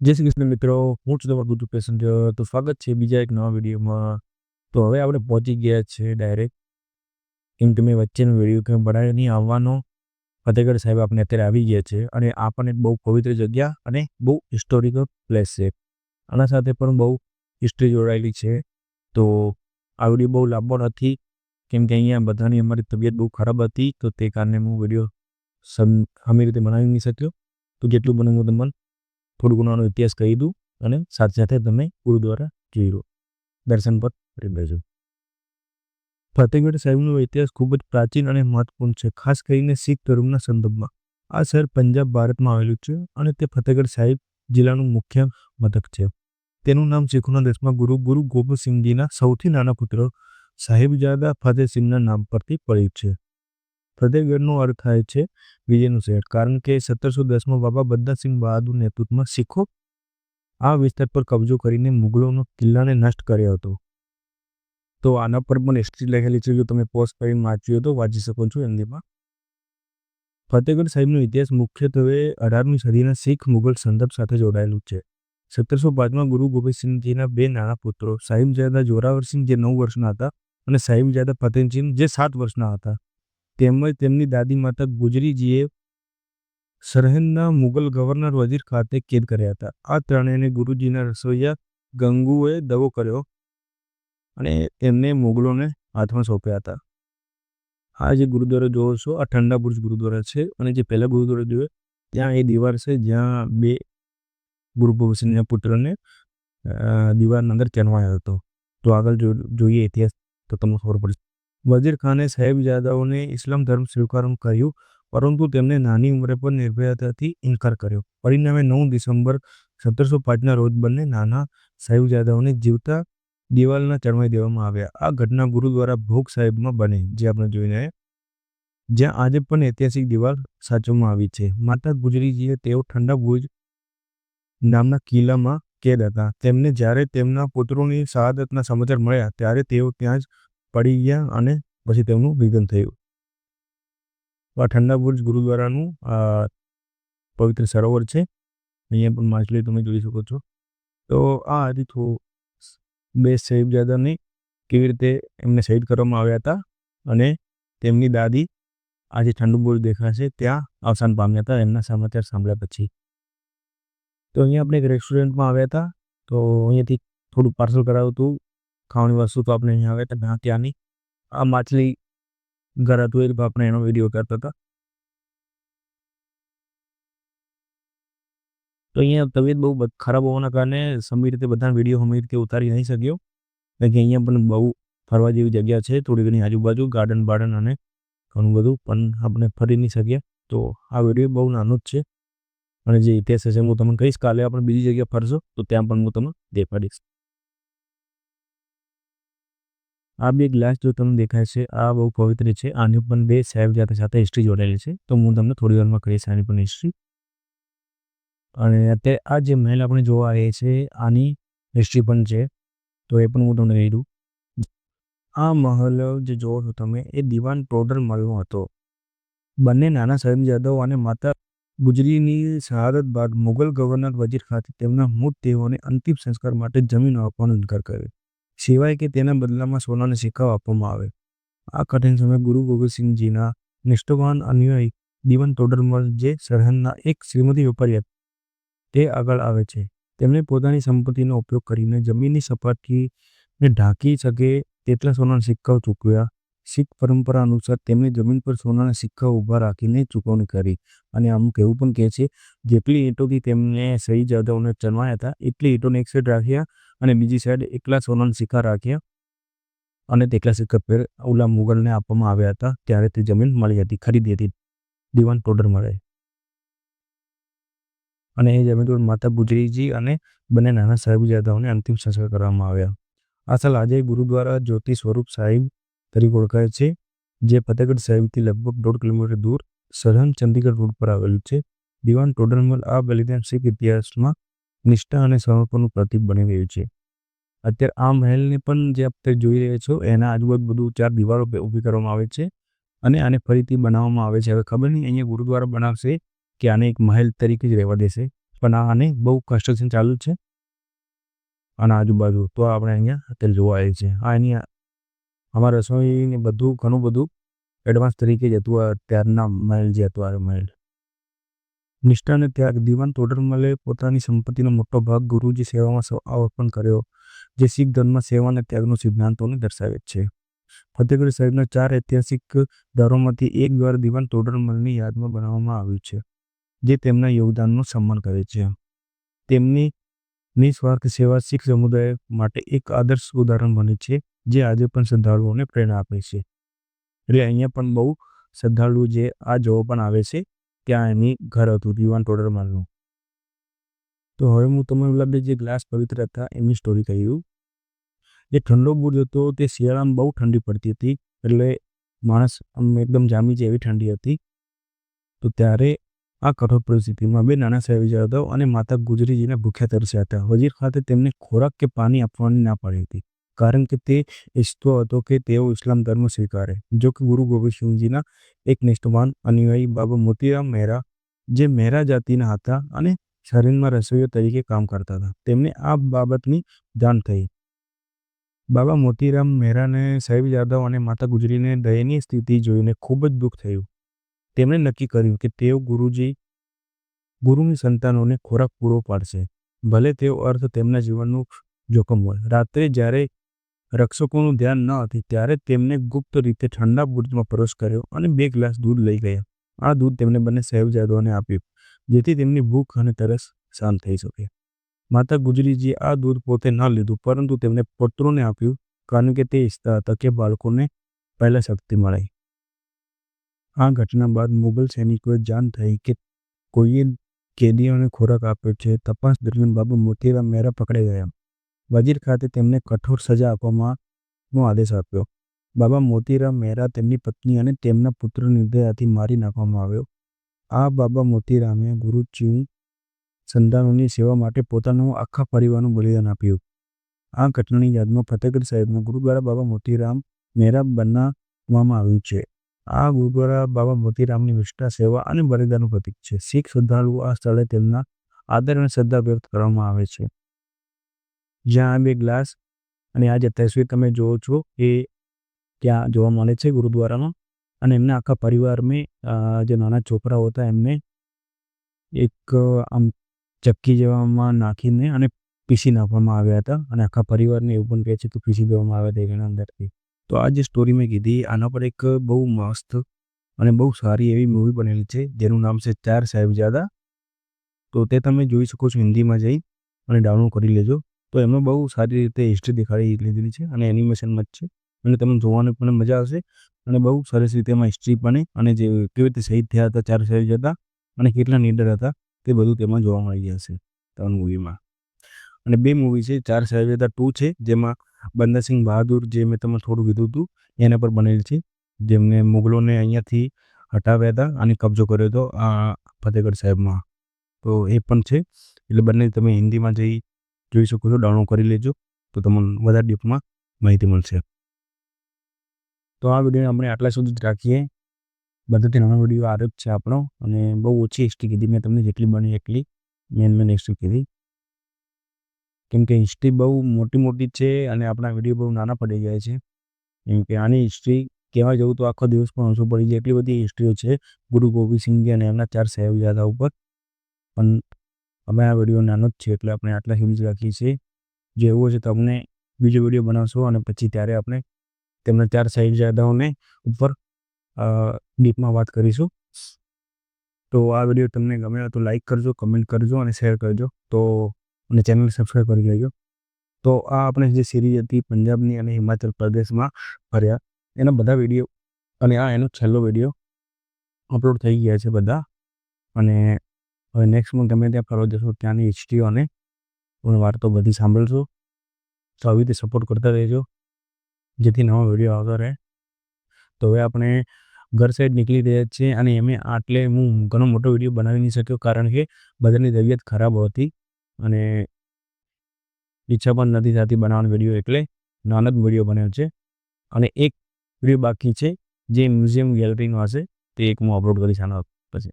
જય શ્રી કૃષ્ણ મિત્રો, હું છું તમારું ગુજુ પેસેન્જર તો સ્વાગત છે બીજા એક નવા વિડીયોમાં. તો હવે આપણે પહોંચી ગયા છે ડાયરેક્ટ કેમ કે મેં વચ્ચેનો વીડિયો કે બનાવી નહીં આવવાનો. ફતેહગઢ સાહેબ આપણે અત્યારે આવી ગયા છે અને આ પણ એક બહુ પવિત્ર જગ્યા અને બહુ હિસ્ટોરિકલ પ્લેસ છે. આના સાથે પણ બહુ હિસ્ટ્રી જોડાયેલી છે. તો આ વીડિયો બહુ લાંબો નથી. કેમ કે અહીંયા બધાની અમારી તબિયત બહુ ખરાબ હતી. તો તે કારણે હું વીડિયો સમ હમી રીતે બનાવી નહીં શક્યો. તો જેટલું બને તમને થોડું ગુનાનો ઇતિહાસ કહી દઉં અને સાથે સાથે તમે ગુરુદ્વારા જઈ રહો દર્શન પર કરી દેજો ફતેહગઢ સાહેબનો ઇતિહાસ ખૂબ જ પ્રાચીન અને મહત્વપૂર્ણ છે, ખાસ કરીને શીખ ધર્મના સંદર્ભમાં. આ શહેર પંજાબ ભારતમાં આવેલું છે અને તે ફતેહગઢ સાહેબ જિલ્લાનું મુખ્ય મથક છે. તેનું નામ શીખોના દેશમાં ગુરુ ગુરુ ગોબિંદસિંહજીના સૌથી નાના પુત્ર સાહેબજાદા ફતેહસિંહના નામ પરથી પડ્યું છે. ફતેહગઢનો અર્થ થાય છે વિજયનું શહેર કારણ કે સત્તરસો દસમાં બાબા બદ્દાસિંહ બહાદુર નેતૃત્વમાં શીખો. આ વિસ્તાર પર કબજો કરીને મુગલોનો કિલ્લાને નષ્ટ કર્યો હતો. તો આના પર પણ હિસ્ટ્રી લખેલી છે. જો તમે પોસ્ટ કરીને વાંચ્યું તો વાંચી શકો છો હિન્દીમાં ફતેહગઢ સાહેબનો ઇતિહાસ મુખ્યત્વે અઢારમી સદીના શીખ મુગલ સંદર્ભ સાથે જોડાયેલું છે. સત્તરસો પાંચમાં ગુરુ ગોવિંદસિંહજીના બે નાના પુત્રો, સાહિબજાદા જોરાવરસિંહ જે નવ વર્ષના હતા અને સાહિબજાદા ફતેહસિંહ જે સાત વર્ષના હતા. તેમજ તેમની દાદી માતા ગુજરીજીએ સરહિંદના મુગલ ગવર્નર વજીર ખાતે કેદ કર્યા હતા. આ ત્રણેયને ગુરુજીના રસોઈયા ગંગુએ દગો કર્યો અને તેમને મુગલોને હાથમાં સોંપ્યા હતા. આ જે ગુરુદ્વારો જોવો છો, આ ઠંડા બુર્જ ગુરુદ્વારા છે અને જે પહેલા ગુરુદ્વારો જોયો, ત્યાં એ દીવાર છે, જ્યાં બે ગુરુ ગોબિંદસિંહના પુત્રને દીવારની અંદર ચણવાયો હતો. તો આગળ જોઈએ ઇતિહાસ, તો તમને ખબર પડશે વજીર ખાને સાહેબજાદાઓને ઇસ્લામ ધર્મ સ્વીકાર કર્યું પરંતુ તેમને નાની ઉંમરે પર નિર્ભયતાથી ઇનકાર કર્યો. પરિણામે નવ ડિસેમ્બર સત્તરસો પાંચના રોજ બંને નાના સાહેબજાદાઓને જીવતા દિવાલના ચણવાઈ દેવામાં આવ્યા. આ ઘટના ગુરુદ્વારા ભોગ સાહેબમાં બની, જે આપણે જોઈને જ્યાં આજે પણ ઐતિહાસિક દિવાલ સાચવવામાં આવી છે. માતા ગુજરીજીએ તેઓ ઠંડા ભુજ નામના કિલ્લામાં કેદ હતા. તેમને જ્યારે તેમના પુત્રોની શહાદતના સમાચાર મળ્યા, ત્યારે તેઓ ત્યાં જ પડી ગયા અને પછી તેમનું નિધન થયું. આ ઠંડા બુર્જ ગુરુદ્વારાનું પવિત્ર સરોવર છે. અહીંયા પણ માછલી તમે જોઈ શકો છો. તો આ હતી બે સાહેબજાદાને કેવી રીતે એમને શહીદ કરવામાં આવ્યા હતા અને તેમની દાદી આજે ઠંડુ બુર્જ દેખાશે ત્યાં અવસાન પામ્યા હતા, એમના સમાચાર સાંભળ્યા પછી. તો અહીંયા આપણે એક રેસ્ટોરન્ટમાં આવ્યા હતા. તો અહીંયાથી થોડું પાર્સલ કરાવ્યું હતું ખાવાની વસ્તુ તો આપણે અહીંયા આવે તો ત્યાંની આ માછલી ઘર હતું એ આપણે એનો વીડિયો કરતા હતા. તો અહીંયા તબિયત બહુ ખરાબ હોવાના કારણે સમી રીતે બધા વીડિયો હમી રીતે ઉતારી નહીં શક્યો. કારણ કે અહીંયા પણ બહુ ફરવા જેવી જગ્યા છે, થોડી ઘણી આજુબાજુ ગાર્ડન બાર્ડન અને ઘણું બધું, પણ આપણે ફરી નહીં શકીએ. તો આ વીડિયો બહુ નાનો જ છે. અને જે ઇતિહાસ હશે, હું તમને કહીશ, કાલે આપણે બીજી જગ્યાએ ફરશો, તો ત્યાં પણ હું તમને દેખાડીશ. આ બે ગ્લાસ જો તમને દેખાય છે, આ બહુ પવિત્ર છે, આની પણ બે સાહેબજાદા સાથે હિસ્ટ્રી જોડાયેલી છે, તો હું તમને થોડી વારમાં કહીશ આની પણ હિસ્ટ્રી. અને અત્યારે આ જે મહેલ આપણે જોવા આવીએ છીએ, આની હિસ્ટ્રી પણ છે, તો એ પણ હું તમને કહી દઉં. આ મહલ જે જોવો છો તમે, એ દિવાન ટોડર મહલનો હતો. બંને નાના સાહેબજાદાઓ અને માતા ગુજરીની શહાદત બાદ મુગલ ગવર્નર વજીર ખાતે તેમના મૃતદેહોને અંતિમ સંસ્કાર માટે જમીન આપવાનો ઇનકાર કર્યો. સિવાય કે તેના બદલામાં સોનાના સિક્કાઓ આપવામાં આવે. આ કઠિન સમયે ગુરુ ગોવિંદસિંહજીના નિષ્ઠવાન અનુયાયી દિવન તોડરમલ જે સરહદના એક શ્રીમતી વેપારી તે આગળ આવે છે. તેમણે પોતાની સંપત્તિનો ઉપયોગ કરીને જમીનની સપાટીને ઢાંકી શકે તેટલા સોનાના સિક્કાઓ ચૂકવ્યા. શીખ પરંપરા અનુસાર તેમણે જમીન પર સોનાના સિક્કા ઊભા રાખીને ચૂકવણી કરી અને અમુક એવું પણ કહે છે, જેટલી ઈંટોથી તેમને સહી જાદવને ચણવાયા હતા, એટલી ઈંટોને એક સાઈડ રાખ્યા અને બીજી સાઈડ એકલા સોનાના સિક્કા રાખ્યા અને તેટલા સિક્કા પર ઉલા મુગલને આપવામાં આવ્યા હતા. ત્યારે તે જમીન મળી હતી, ખરીદી હતી, દિવાન ટોડર મળે. અને એ જમીન પર માતા ગુજરીજી અને બંને નાના સાહેબજાદાઓને અંતિમ સંસ્કાર કરવામાં આવ્યા. અસલ આજે ગુરુદ્વારા જ્યોતિ સ્વરૂપ સાહિબ તરીકે ઓળખાય છે, જે ફતેહગઢ સાહેબથી લગભગ દોઢ કિલોમીટર દૂર સરહન ચંદીગઢ રોડ પર આવેલું છે. દિવાન ટોડરમલ આ બલિદાન શીખ ઇતિહાસમાં નિષ્ઠા અને સમર્પણનું પ્રતીક બની રહ્યું છે. અત્યારે આ મહેલને પણ જે આપણે જોઈ રહ્યા છો, એના આજુબાજુ બધું ચાર દિવારો ઊભી કરવામાં આવે છે અને આને ફરીથી બનાવવામાં આવે છે. હવે ખબર નહીં, અહીંયા ગુરુદ્વારા બનાવશે કે આને એક મહેલ તરીકે જ રહેવા દેશે, પણ આને બહુ કન્સ્ટ્રક્શન ચાલુ છે અને આજુબાજુ. તો આપણે અહીંયા અત્યારે જોવા આવે છે આ એની અમારા રસોઈને બધું ઘણું બધું એડવાન્સ તરીકે જ હતું ત્યારના મહેલ જે હતું આ મહેલ. નિષ્ઠા અને ત્યાગ. દિવાન તોડરમલે પોતાની સંપત્તિનો મોટો ભાગ ગુરુજી સેવામાં અર્પણ કર્યો, જે શીખ ધર્મમાં સેવા અને ત્યાગનો સિદ્ધાંતોને દર્શાવે છે. ફતેહગઢ સાહેબના ચાર ઐતિહાસિક દારોમાંથી એક દ્વારા દીવાન તોડરમલની યાદમાં બનાવવામાં આવ્યું છે, જે તેમના યોગદાનનું સન્માન કરે છે. તેમની નિસ્વાર્થ સેવા શીખ સમુદાય માટે એક આદર્શ ઉદાહરણ બને છે, જે આજે પણ શ્રદ્ધાળુઓને પ્રેરણા આપે છે. એટલે અહીંયા પણ બહુ શ્રદ્ધાળુ જે આ જોવા પણ આવે છે ત્યાં એની ઘર હતું, દીવાન ટોડરમાલનું તો હવે હું તમને લગે જે ગ્લાસ પવિત્ર હતા, એમની સ્ટોરી કહ્યું જે ઠંડો બુર્જ હતો, તે શિયાળામાં બહુ ઠંડી પડતી હતી. એટલે માણસ એકદમ જામી જાય એવી ઠંડી હતી. તો ત્યારે આ કઠોર પરિસ્થિતિમાં બે નાના સાહેબજાદાઓ અને માતા ગુજરીજીને ભૂખ્યા તરસ્યા હતા. વજીર ખાતે તેમને ખોરાક કે પાણી આપવાની ના પાડી હતી. કારણ કે તે ઈચ્છતો હતો કે તેઓ ઇસ્લામ ધર્મ સ્વીકારે. જો કે ગુરુ ગોવિંદસિંહજીના એક નિષ્ઠવાન, અનુયાયી બાબા મોતીરામ મહેરા, જે મહેરા જાતિના હતા અને શરીરમાં રસોઈયો તરીકે કામ કરતા હતા, તેમને આ બાબતની જાણ થઈ. બાબા મોતીરામ મહેરાને સાહેબ યાદવ અને માતા ગુજરીને દયનીય સ્થિતિ જોઈને ખૂબ જ દુઃખ થયું. તેમણે નક્કી કર્યું કે તેઓ ગુરુજી, ગુરુની સંતાનોને ખોરાક પૂરો પાડશે. ભલે તેઓ અર્થ તેમના જીવનનું જોખમ હોય. રાત્રે જ્યારે રક્ષકોનું ધ્યાન ન હતી ત્યારે તેમને ગુપ્ત રીતે ઠંડા બુર્જમાં પ્રવેશ કર્યો અને બે ગ્લાસ દૂધ લઈ ગયા. આ દૂધ તેમને બંને સાહેબજાદોને આપ્યું, જેથી તેમની ભૂખ અને તરસ શાંત થઈ શકે. માતા ગુજરીજીએ આ દૂધ પોતે ન લીધું, પરંતુ તેમને પુત્રોને આપ્યું, કારણ કે તે ઈચ્છતા હતા કે બાળકોને પહેલા શક્તિ મળે. આ ઘટના બાદ મુગલ સૈનિકોએ જાણ થઈ કે કોઈએ કેદીઓને ખોરાક આપ્યો છે. તપાસ દરમિયાન બાબુ મોતીરામ મહેરા પકડાઈ ગયા. વજીર ખાતે તેમને કઠોર સજા આપવામાં નો આદેશ આપ્યો. બાબા મોતીરામ મહેરા તેમની પત્ની અને તેમના પુત્ર નિર્દયાથી મારી નાખવામાં આવ્યો. આ બાબા મોતીરામે ગુરુજીની સંતાનોની સેવા માટે પોતાનું આખા પરિવારનું બલિદાન આપ્યું. આ ઘટનાની યાદમાં ફતેહગઢ સાહેબનું ગુરુદ્વારા બાબા મોતીરામ મહેરા બનાવવામાં આવ્યું છે. આ ગુરુદ્વારા બાબા મોતીરામની નિષ્ઠા, સેવા અને બલિદાનનું પ્રતીક છે. શીખ શ્રદ્ધાળુઓ આ સ્થળે તેમના આદર અને શ્રદ્ધા વ્યક્ત કરવામાં આવે છે. જ્યાં બે ગ્લાસ અને આ જે તસવીર તમે જુઓ છો, એ ત્યાં જોવા મળે છે ગુરુદ્વારામાં અને એમના આખા પરિવારમાં જે નાના છોકરાઓ હતા, એમને એક, આમ ચક્કી જેવામાં નાખીને અને પીસી નાખવામાં આવ્યા હતા. અને આખા પરિવારને એવું પણ કહે છે કે પીસી દેવામાં આવ્યા હતા એના અંદરથી. તો આ જે સ્ટોરી મેં કીધી, આના પર એક બહુ મસ્ત અને બહુ સારી એવી મૂવી બનેલી છે, જેનું નામ છે ચાર સાહેબજાદા. તો તે તમે જોઈ શકો છો હિન્દીમાં જઈ અને ડાઉનલોડ કરી લેજો. તો એમાં બહુ સારી રીતે હિસ્ટ્રી દેખાડી લીધેલી છે અને એનિમેશનમાં જ છે. અને તમને જોવાની પણ મજા આવશે અને બહુ સરસ રીતે એમાં હિસ્ટ્રી પણ અને જે કેવી રીતે શહીદ થયા હતા, ચાર સાહેબજાદા અને કેટલા નીડર હતા તે બધું તેમાં જોવા મળી જશે ત્રણ મૂવીમાં અને બે મૂવી છે, ચાર સાહેબજાદા ટુ છે, જેમાં બંદરસિંહ બહાદુર જે મેં તમને થોડું કીધું હતું, એના પર બનેલ છે. જેમને મુગલોને અહીંયાથી હટાવ્યા હતા અને કબજો કર્યો હતો આ ફતેહગઢ સાહેબમાં. તો એ પણ છે. એટલે બંને તમે હિન્દીમાં જઈ જોઈ શકો છો. ડાઉનલોડ કરી લેજો. તો તમને વધારે ડીપમાં માહિતી મળશે. તો આ વીડિયો આપણે આટલા સુધી જ રાખીએ. બધાથી નાનો વીડિયો આરબ છે આપણો. અને બહુ ઓછી હિસ્ટ્રી કીધી મેં તમને, જેટલી બની એટલી મેન મેન હિસ્ટ્રી કીધી. કેમ કે હિસ્ટ્રી બહુ મોટી મોટી છે અને આપણા વીડિયો બહુ નાના પડી જાય છે. કેમ કે આની હિસ્ટ્રી કહેવા જવું તો આખો દિવસ પણ ઓછો પડી જાય. એટલી બધી હિસ્ટ્રીઓ છે. ગુરુ ગોવિંદ સિંહજી અને એમના ચાર સાહેબજાદા ઉપર. પણ અમે આ વીડિયો નાનો જ છે એટલે આપણે આટલા જ રાખીએ છીએ. જે એવું છે, તમને બીજો વીડિયો બનાવશો અને પછી ત્યારે આપણે તેમના ચાર સાહિબજાદાઓને ઉપર ડીપમાં વાત કરીશું. તો આ વીડિયો તમને ગમે તો લાઇક કરજો, કમેન્ટ કરજો અને શેર કરજો. તો, અને ચેનલ સબસ્ક્રાઈબ કરી લેજો. તો આ આપણે જે સિરીઝ હતી પંજાબની અને હિમાચલ પ્રદેશમાં ફર્યા, એના બધા વીડિયો, અને આ એનો છેલ્લો વીડિયો અપલોડ થઈ ગયા છે બધા. અને હવે નેક્સ્ટમાં ગમે ત્યાં ફરવા જશો, ત્યાંની હિસ્ટ્રીઓ અને વાર્તો બધી સાંભળશો. તો આવી રીતે સપોર્ટ કરતા રહેજો. જેથી નવા વીડિયો આવતો રહે. તો હવે આપણે ઘર સાઈડ નીકળી રહ્યા છીએ અને એમે આટલે હું ઘણો મોટો વીડિયો બનાવી નહીં શક્યો, કારણ કે બધાની તબિયત ખરાબ હતી અને ઈચ્છા પણ નથી થતી બનાવવાનો વીડિયો એટલે નાનો જ વીડિયો બન્યો છે. અને એક વીડિયો બાકી છે જે મ્યુઝિયમ ગેલેરીનો હશે, તે એક હું અપલોડ કરીશ આના પછી.